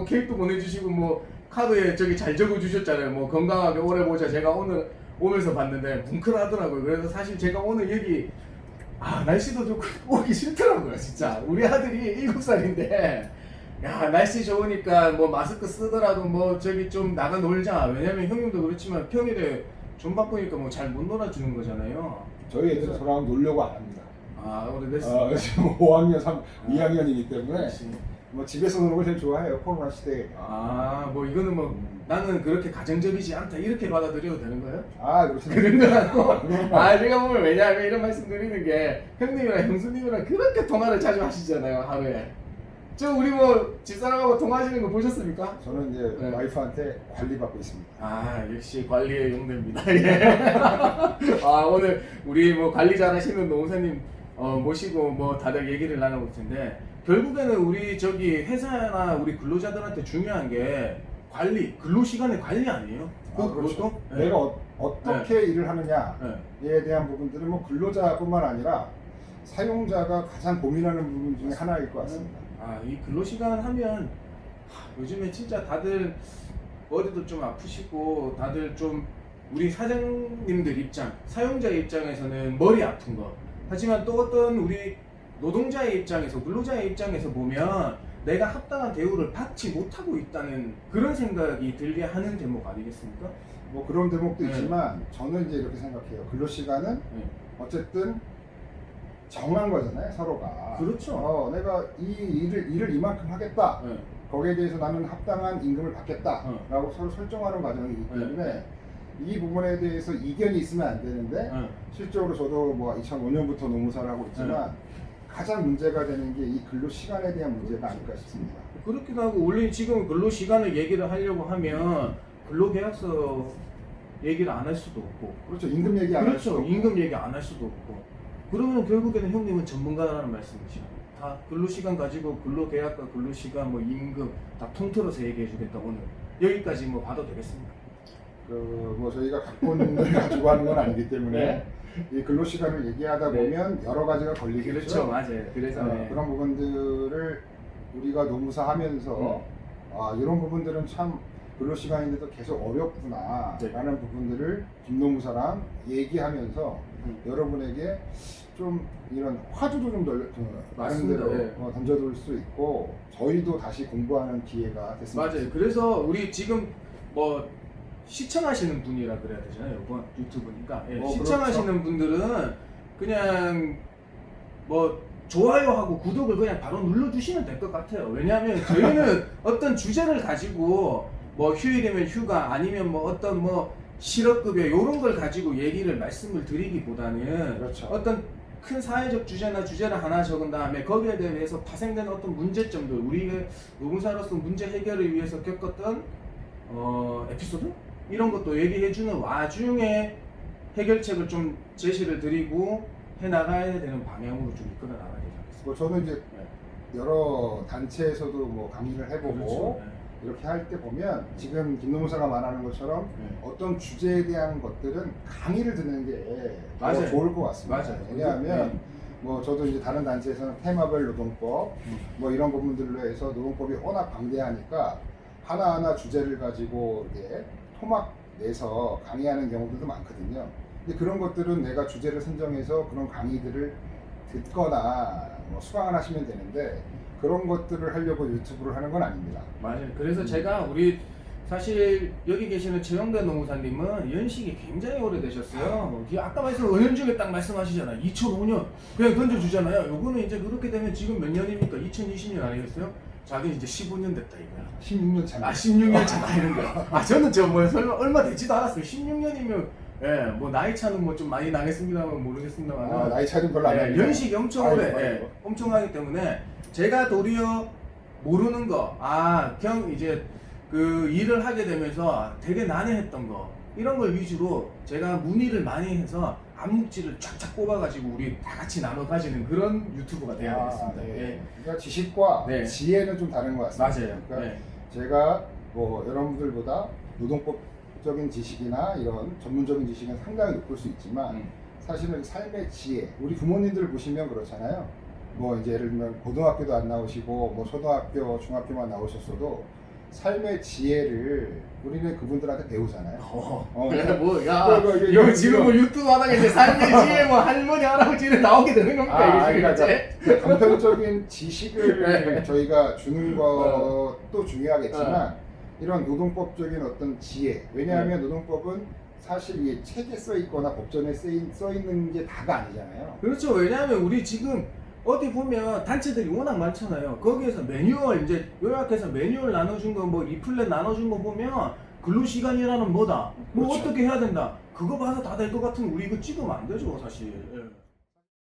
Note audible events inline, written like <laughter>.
뭐 케이크도 보내주시고 뭐 카드에 저기 잘 적어주셨잖아요. 뭐 건강하게 오래 보자. 제가 오늘 오면서 봤는데 뭉클하더라고요. 그래서 사실 제가 오늘 여기 아 날씨도 좋고 <laughs> 오기 싫더라고요. 진짜 우리 아들이 일곱 살인데 야 날씨 좋으니까 뭐 마스크 쓰더라도 뭐 저기 좀 나가 놀자. 왜냐면 형님도 그렇지만 평일에 좀 바쁘니까 뭐 잘 못 놀아주는 거잖아요. 저희 애들 저랑 놀려고 안 합니다. 아 오래됐어. 아, 지금 5학년, 3, 2학년이기 때문에 그렇지. 뭐 집에서 노는 걸 제일 좋아해요. 코로나 시대에. 아, 뭐 이거는 뭐 나는 그렇게 가정적이지 않다 이렇게 받아들여도 되는 거예요? 아, 그렇죠. 그런 건 아니고 <laughs> 아 제가 보면 왜냐하면 이런 말씀 드리는 게 형님이랑 형수님이랑 그렇게 통화를 자주 하시잖아요 하루에 저 우리 뭐 집사람하고 통화하시는 거 보셨습니까? 저는 이제 네. 와이프한테 관리받고 있습니다. 아 역시 관리의 용대입니다 <laughs> 예. 아 오늘 우리 뭐 관리 잘 하시는 노무사님 어, 모시고 뭐 다들 얘기를 나눠볼 텐데 결국에는 우리 저기 회사나 우리 근로자들한테 중요한 게 관리 근로 시간의 관리 아니에요? 아, 그렇죠. 네. 내가 어, 떻게 일을 하느냐에 네. 대한 부분들은 뭐 근로자뿐만 아니라 사용자가 가장 고민하는 부분 중에 하나일 것 같습니다. 아, 이 근로 시간 하면 하, 요즘에 진짜 다들 머리도 좀 아프시고 다들 좀 우리 사장님들 입장, 사용자 입장에서는 머리 아픈 거. 하지만 또 어떤 우리 노동자의 입장에서, 근로자의 입장에서 보면 내가 합당한 대우를 받지 못하고 있다는 그런 생각이 들게 하는 대목 아니겠습니까? 뭐 그런 대목도 네. 있지만 저는 이제 이렇게 생각해요. 근로 시간은 네. 어쨌든 정한 거잖아요, 서로가. 그렇죠. 어, 내가 이 일을 일을 이만큼 하겠다. 네. 거기에 대해서 나는 합당한 임금을 받겠다라고 어. 서로 설정하는 과정이기 네. 때문에 이 부분에 대해서 이견이 있으면 안 되는데 네. 실적으로 저도 뭐 2005년부터 노무사를 하고 있지만 가장 문제가 되는 게 이 근로 시간에 대한 문제가 아닐까 싶습니다. 그렇기도 하고 원래 지금 근로 시간을 얘기를 하려고 하면 근로계약서 얘기를 안 할 수도 없고 그렇죠. 임금 얘기 안할 그렇죠 수도 없고. 임금 얘기 안 할 수도 없고 그러면 결국에는 형님은 전문가라는 말씀이시죠 다 근로 시간 가지고 근로 계약과 근로 시간 뭐 임금 다 통틀어서 얘기해 주겠다 오늘 여기까지 뭐 봐도 되겠습니다 그 뭐 저희가 각본을 <laughs> 가지고 하는 건 아니기 때문에 네. 이 근로 시간을 얘기하다 네. 보면 여러 가지가 걸리겠죠. 그렇죠 맞아요 그래서 어, 네. 그런 부분들을 우리가 노무사 하면서 음. 아, 이런 부분들은 참 근로 시간인데도 계속 어렵구나 네. 라는 부분들을 김노무사랑 얘기하면서 음. 여러분에게 좀 이런 화두도 좀 널, 그, 맞습니다. 나름대로 네. 어, 던져둘 수 있고 저희도 다시 공부하는 기회가 됐습니다. 맞아요. 그래서 우리 지금 뭐 시청하시는 분이라 그래야 되잖아요. 이번 유튜브니까 예, 어, 시청하시는 분들은 그냥 뭐 좋아요하고 구독을 그냥 바로 눌러주시면 될 것 같아요. 왜냐하면 저희는 <laughs> 어떤 주제를 가지고 뭐 휴일이면 휴가 아니면 뭐 어떤 뭐 실업급여 이런 걸 가지고 얘기를 말씀을 드리기보다는 그렇죠. 어떤 큰 사회적 주제나 주제를 하나 적은 다음에 거기에 대해서 파생되는 어떤 문제점들 우리가 노무사로서 문제 해결을 위해서 겪었던 어, 에피소드 이런 것도 얘기해주는 와중에 해결책을 좀 제시를 드리고 해 나가야 되는 방향으로 좀 이끌어 나가야 되지 않겠습니까? 뭐 저는 이제 네. 여러 단체에서도 뭐 강의를 해보고 그렇죠. 이렇게 할 때 보면 지금 김노무사가 말하는 것처럼 네. 어떤 주제에 대한 것들은 강의를 듣는 게 더. 좋을 것 같습니다. 맞아요. 왜냐하면 네. 뭐 저도 이제 다른 단체에서는 테마별 노동법 음. 뭐 이런 부분들로 해서 노동법이 워낙 방대하니까 하나하나 주제를 가지고 이렇게 토막 내서 강의하는 경우들도 많거든요. 근데 그런 것들은 내가 주제를 선정해서 그런 강의들을 듣거나 뭐 수강을 하시면 되는데 그런 것들을 하려고 유튜브를 하는 건 아닙니다. 맞아요. 그래서 제가 우리 사실 여기 계시는 최영대 노무사님은 연식이 굉장히 오래되셨어요. 이 아까 말씀 은연중에 딱 말씀하시잖아요. 2005년 그냥 던져주잖아요. 요거는 이제 그렇게 되면 지금 몇 년입니까? 2020년 아니겠어요? 자기 이제 15년 됐다 이거야. 16년 차. 아 16년 차 나이는 거야. 아 저는 저 뭐 설마 얼마 되지도 않았어요. 16년이면 예, 뭐 나이 차는 뭐 좀 많이 나겠습니다만 모르겠습니다만 아, 나이 차좀 별로 안 예, 나요. 연식이 엄청 오래, 아이고, 예, 아이고. 엄청 하기 때문에 제가 도리어 모르는 거, 아, 그냥 이제 그 일을 하게 되면서 되게 난해했던 거 이런 걸 위주로 제가 문의를 많이 해서 암묵지를 쫙쫙 뽑아가지고 우리 다 같이 나눠 가지는 그런 유튜브가 돼야 되겠습니다. 아, 네. 예. 그러니까 지식과 네. 지혜는 좀 다른 것 같습니다. 맞아요. 그러니까 네. 제가 뭐 여러분들보다 노동법적인 지식이나 이런 전문적인 지식은 상당히 높을 수 있지만 음. 사실은 삶의 지혜, 우리 부모님들 보시면 그렇잖아요. 뭐 이제 예를 들면 고등학교도 안 나오시고 뭐 초등학교, 중학교만 나오셨어도 삶의 지혜를 우리는 그분들한테 배우잖아요. 어, 어, 야, 뭐, 야, 이거, 이거, 이거, 이거, 지금. 뭐 유튜브 하다가 이제 삶의 <laughs> 지혜 뭐 할머니 할아버지는 나오게 되는 겁니까 아, 이게 지금 그러니까 이제? 단편적인 지식을 <laughs> 네. 저희가 주는 어. 것도 중요하겠지만 이런 노동법적인 어떤 지혜 왜냐하면 네. 노동법은 사실 이게 책에 써 있거나 법전에 써 있는 게 다가 아니잖아요. 그렇죠. 왜냐하면 우리 지금 어디 보면 단체들이 워낙 많잖아요. 거기에서 매뉴얼 이제 요약해서 매뉴얼 나눠준 거뭐 리플렛 나눠준 거 보면 근로 시간이라는 뭐다. 뭐 그렇죠. 어떻게 해야 된다. 그거 봐서 다 될 것 같으면 우리 이거 찍으면 안 되죠, 사실. 예.